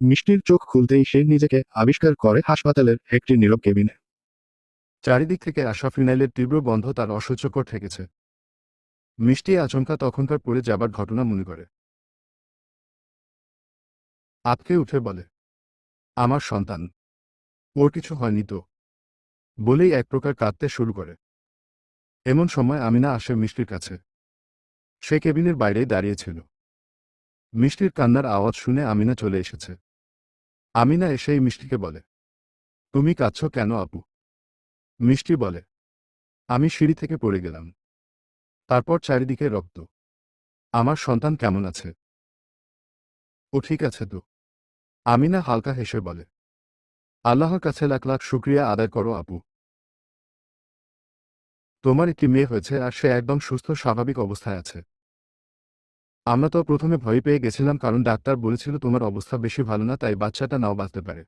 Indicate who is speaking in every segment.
Speaker 1: মিষ্টির চোখ খুলতেই সে নিজেকে আবিষ্কার করে হাসপাতালের একটি নীরব কেবিনে।
Speaker 2: চারিদিক থেকে আসা ফিনাইলের তীব্র গন্ধ তার অসহ্যকর ঠেকেছে। মিষ্টি আচমকা তখনকার পড়ে যাবার ঘটনা মনে করে। আতকে উঠে বলে, আমার সন্তান, ওর কিছু হয়নি তো? বলেই এক প্রকার কাঁদতে শুরু করে। এমন সময় আমিনা আসে মিষ্টির কাছে। সে কেবিনের বাইরেই দাঁড়িয়েছিল মিষ্টির কান্নার আওয়াজ শুনে আমিনা চলে এসেছে। আমিনা এসেই মিষ্টিকে বলে, তুমি কাঁদছ কেন আপু? মিষ্টি বলে, আমি সিঁড়ি থেকে পড়ে গেলাম। তারপর চারিদিকে রক্ত। আমার সন্তান কেমন আছে? ও ঠিক আছে তো। আমিনা হালকা হেসে বলে, আল্লাহর কাছে লাখ লাখ শুক্রিয়া আদায় করো আপু। তোমার একটি মেয়ে হয়েছে আর সে একদম সুস্থ, স্বাভাবিক অবস্থায় আছে। আমরা তো প্রথমে ভয় পেয়ে গেছিলাম কারণ ডাক্তার বলেছিল তোমার অবস্থা বেশি ভালো না, তাই বাচ্চাটা নাও বাঁচতে পারে।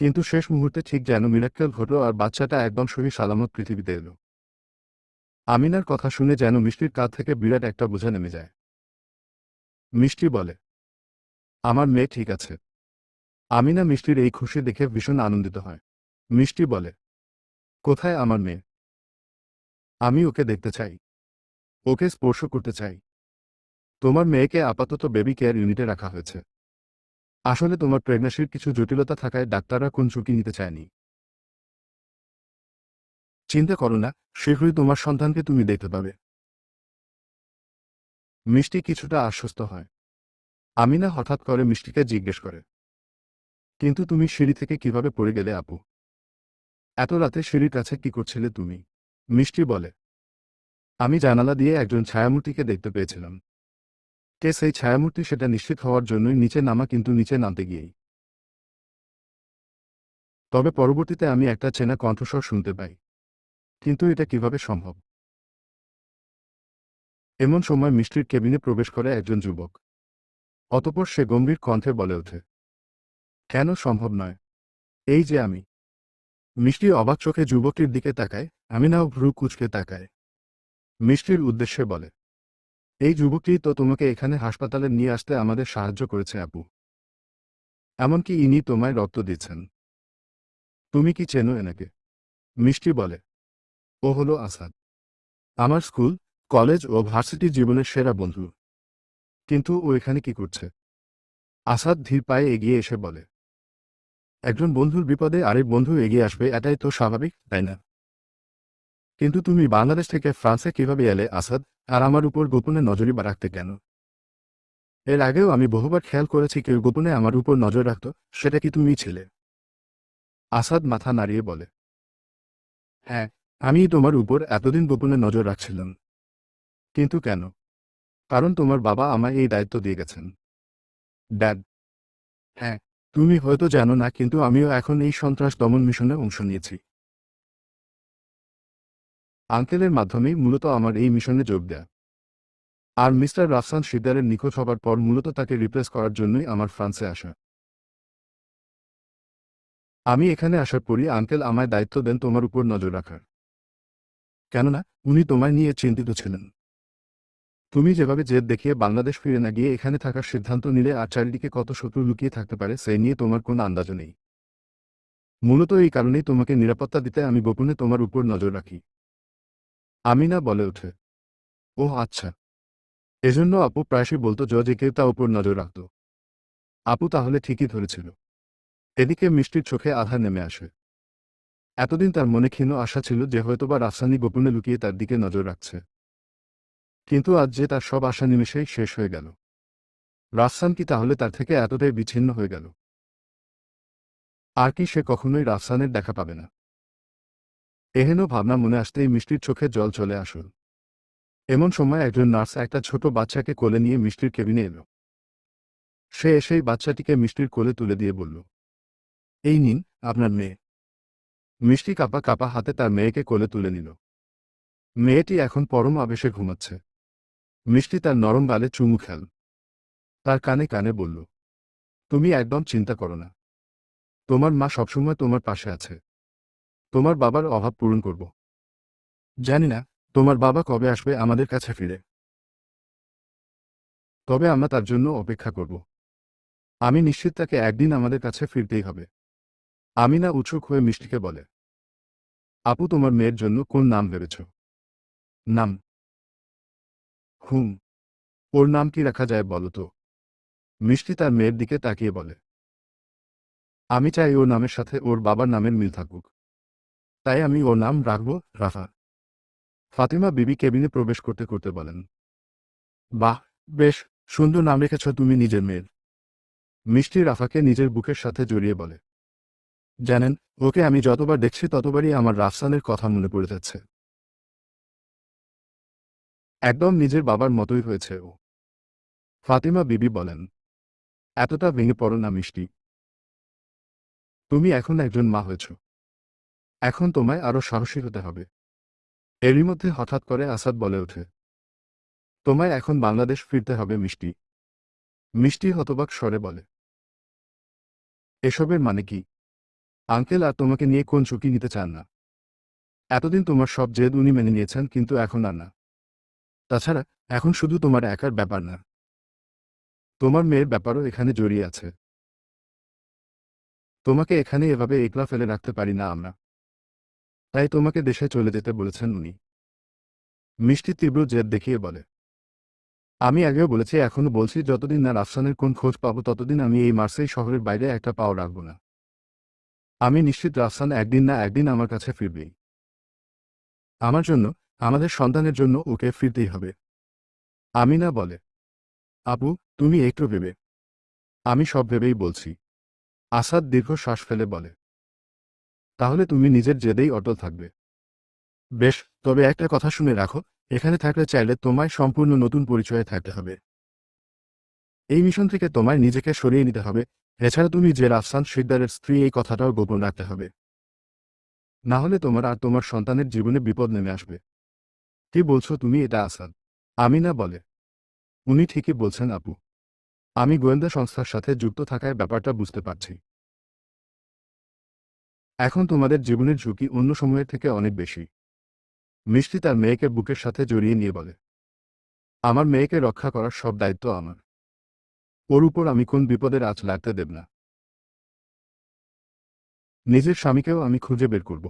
Speaker 2: কিন্তু শেষ মুহূর্তে ঠিক যেন মিরাক্কেল ঘটল আর বাচ্চাটা একদম সহি সালামত পৃথিবীতে এলো। আমিনার কথা শুনে যেন মিষ্টির কাঁধ থেকে বিরাট একটা বোঝা নেমে যায়। মিষ্টি বলে, আমার মেয়ে ঠিক আছে। আমিনা মিষ্টির এই খুশি দেখে ভীষণ আনন্দিত হয়। মিষ্টি বলে, কোথায় আমার মেয়ে? আমি ওকে দেখতে চাই। ওকে স্পর্শ করতে চাই। তোমার মেয়েকে আপাতত বেবি কেয়ার ইউনিটে রাখা হয়েছে। আসলে তোমার প্রেগনেন্সির কিছু জটিলতা থাকায় ডাক্তাররা কোন ঝুঁকি নিতে চায়নি। চিন্তা করো না, শীঘ্রই তোমার সন্তানকে তুমি দেখতে পাবে। মিষ্টি কিছুটা আশ্বস্ত হয়। আমিনা হঠাৎ করে মিষ্টিকে জিজ্ঞেস করে, কিন্তু তুমি সিঁড়ি থেকে কীভাবে পড়ে গেলে আপু? এত রাতে সিঁড়ির কাছে কি করছিলে তুমি? মিষ্টি বলে, আমি জানালা দিয়ে একজন ছায়ামূর্তিকে দেখতে পেয়েছিলাম। কে সেই ছায়ামূর্তি সেটা নিশ্চিত হওয়ার জন্যই নিচে নামা কিন্তু নিচে নামতে গিয়েই। তবে পরবর্তীতে আমি একটা চেনা কণ্ঠস্বর শুনতে পাই। কিন্তু এটা কীভাবে সম্ভব? এমন সময় মিষ্টির কেবিনে প্রবেশ করে একজন যুবক। অতপর সে গম্ভীর কণ্ঠে বলে ওঠে, কেন সম্ভব নয়? এই যে আমি। মিষ্টি অবাক চোখে যুবকটির দিকে তাকায়, আমি নাও ভ্রু কুচকে তাকায় মিষ্টির উদ্দেশ্যে বলে এই যুবকটি তো তোমাকে এখানে হাসপাতালে নিয়ে আসতে আমাদের সাহায্য করেছে আপু এমনকি ইনি তোমায় রক্ত দিচ্ছেন। তুমি কি চেনো এনাকে? মিষ্টি বলে। ও হলো আসাদ। আমার স্কুল, কলেজ ও ভার্সিটি জীবনের সেরা বন্ধু। কিন্তু ও এখানে কি করছে? আসাদ ধীর পায়ে এগিয়ে এসে বলে। একজন বন্ধুর বিপদে আরেক বন্ধু এগিয়ে আসবে, এটাই তো স্বাভাবিক, তাই না? কিন্তু তুমি বাংলাদেশ থেকে ফ্রান্সে কীভাবে এলে, আসাদ? আর আমার উপর গোপনে নজরই বা রাখতে কেন? এর আগেও আমি বহুবার খেয়াল করেছি কেউ গোপনে আমার উপর নজর রাখত, সেটা কি তুমি ছিলে? আসাদ মাথা নাড়িয়ে বলে। হ্যাঁ আমি তোমার উপর এতদিন গোপনে নজর রাখছিলাম। কিন্তু কেন? কারণ তোমার বাবা আমায় এই দায়িত্ব দিয়ে গেছেন। ড্যাড। হ্যাঁ তুমি হয়তো জানো না, কিন্তু আমিও এখন এই সন্ত্রাস দমন মিশনে অংশ নিয়েছি। আঙ্কেলের মাধ্যমেই মূলত আমার এই মিশনে যোগ দেয়া। আর মিস্টার রাফসান শিকদারের নিখোঁজ হবার পর মূলত তাকে রিপ্লেস করার জন্যই আমার ফ্রান্সে আসা। আমি এখানে আসার পরই আঙ্কেল আমায় দায়িত্ব দেন তোমার উপর নজর রাখার। কেননা, উনি তোমায় নিয়ে চিন্তিত ছিলেন। তুমি যেভাবে জেদ দেখিয়ে বাংলাদেশ ফিরে না গিয়ে এখানে থাকার সিদ্ধান্ত নিলে আর চারিদিকে কত শত্রু লুকিয়ে থাকতে পারে, সেই নিয়ে তোমার কোনো আন্দাজও নেই। মূলত এই কারণেই তোমাকে নিরাপত্তা দিতে আমি গোপনে তোমার উপর নজর রাখি। আমিনা বলে ওঠে। ও আচ্ছা। এজন্য আপু প্রায়শই বলতো কেউ তা উপর নজর রাখত। আপু তাহলে ঠিকই ধরেছিল। এদিকে মিষ্টির চোখে আধার নেমে আসে। এতদিন তার মনে ক্ষীণ আশা ছিল যে হয়তোবা রাফসানি গোপনে লুকিয়ে তার দিকে নজর রাখছে। কিন্তু আজ যে তার সব আশা নিমেষেই শেষ হয়ে গেল। রাফসান কি তাহলে তার থেকে এতটাই বিচ্ছিন্ন হয়ে গেল? আর কি সে কখনোই রাফসানের দেখা পাবে না। এহেন ভাবনা মনে আসতেই মিষ্টির চোখে জল চলে আসল। এমন সময় একজন নার্স একটা ছোট বাচ্চাকে কোলে নিয়ে মিষ্টির কেবিনে এলো। সে এসেই বাচ্চাটিকে মিষ্টির কোলে তুলে দিয়ে বলল, এই নিন, আপনার মেয়ে। মিষ্টি কাপা কাপা হাতে তার মেয়েকে কোলে তুলে নিল। মেয়েটি এখন পরম আবেশে ঘুমাচ্ছে। মিষ্টি তার নরম গালে চুমু খেল। তার কানে কানে বলল, তুমি একদম চিন্তা করো না। তোমার মা সবসময় তোমার পাশে আছে। তোমার বাবার অভাব পূরণ করব। জানি না, তোমার বাবা কবে আসবে আমাদের কাছে ফিরে। তবে আমরা তার জন্য অপেক্ষা করব। আমি নিশ্চিত তাকে একদিন আমাদের কাছে ফিরতেই হবে। আমিনা উৎসুক হয়ে মিষ্টিকে বলে, আপু, তোমার মেয়ের জন্য কোন নাম ভেবেছ? নাম? হুম, ওর নাম কি রাখা যায় বলো তো? মিষ্টি তার মেয়ের দিকে তাকিয়ে বলে, আমি চাই ওর নামের সাথে ওর বাবার নামের মিল থাকুক। তাই আমি ওর নাম রাখব রাফা। ফাতিমা বিবি কেবিনে প্রবেশ করতে করতে বলেন, বাহ, বেশ সুন্দর নাম রেখেছ তুমি নিজের মেয়ের। মিষ্টি রাফাকে নিজের বুকের সাথে জড়িয়ে বলে, জানেন, ওকে আমি যতবার দেখছি ততবারই আমার রাফসানের কথা মনে পড়ে যাচ্ছে। একদম নিজের বাবার মতোই হয়েছে ও। ফাতিমা বিবি বলেন, এতটা ভেঙে পড়ো না মিষ্টি। তুমি এখন একজন মা হয়েছ। এখন তোমায় আরও সাহসী হতে হবে। এরই মধ্যে হঠাৎ করে আসাদ বলে ওঠে, তোমায় এখন বাংলাদেশ ফিরতে হবে মিষ্টি। মিষ্টি হতবাক স্বরে বলে, এসবের মানে কি? আঙ্কেল আর তোমাকে নিয়ে কোন ঝুঁকি নিতে চান না। এতদিন তোমার সব জেদ উনি মেনে নিয়েছেন, কিন্তু এখন আর না। তাছাড়া এখন শুধু তোমার একার ব্যাপার না। তোমার মেয়ের ব্যাপারও এখানে জড়িয়ে আছে। তোমাকে এখানে এভাবে একলা ফেলে রাখতে পারি না আমরা। তাই তোমাকে দেশে চলে যেতে বলেছেন উনি। মিষ্টি তীব্র জেদ দেখিয়ে বলে, আমি আগেও বলেছি, এখনও বলছি, যতদিন না রাফসানের কোন খোঁজ পাবো, ততদিন আমি এই মার্সেই শহরের বাইরে একটা পাও রাখব না। আমি নিশ্চিত রাফসান একদিন না একদিন আমার কাছে ফিরবেই আমার জন্য, আমাদের সন্তানের জন্য ওকে ফিরতেই হবে আমি না বলে, আপু, তুমি একটু ভেবে, আমি সব ভেবেই বলছি। আসাদ দীর্ঘ শ্বাস ফেলে বলে তাহলে তুমি নিজের জেদেই অটল থাকবে। বেশ, তবে একটা কথা শুনে রাখো, এখানে থাকলে চাইলে তোমায় সম্পূর্ণ নতুন পরিচয়ে থাকতে হবে। এই মিশন থেকে তোমায় নিজেকে সরিয়ে নিতে হবে, এছাড়া তুমি যে রাফসান শিকদারের স্ত্রী এই কথাটাও গোপন রাখতে হবে। না হলে তোমার আর তোমার সন্তানের জীবনে বিপদ নেমে আসবে। কি বলছো তুমি এটা, আসাদ? আমিনা বলে। উনি ঠিকই বলছেন, আপু। আমি গোয়েন্দা সংস্থার সাথে যুক্ত থাকায় ব্যাপারটা বুঝতে পারছি। এখন তোমাদের জীবনের ঝুঁকি অন্য সময়ের থেকে অনেক বেশি। মিষ্টি তার মেয়েকে বুকের সাথে জড়িয়ে নিয়ে বলে, আমার মেয়েকে রক্ষা করার সব দায়িত্ব আমার। ওর উপর আমি কোন বিপদের আঁচ লাগতে দেব না। নিজের স্বামীকেও আমি খুঁজে বের করব।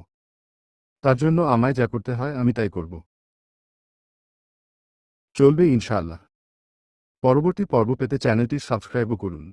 Speaker 2: তার জন্য আমায় যা করতে হয় আমি তাই করব। চলবে ইনশাআল্লাহ। পরবর্তী পর্ব পেতে চ্যানেলটি সাবস্ক্রাইবও করুন।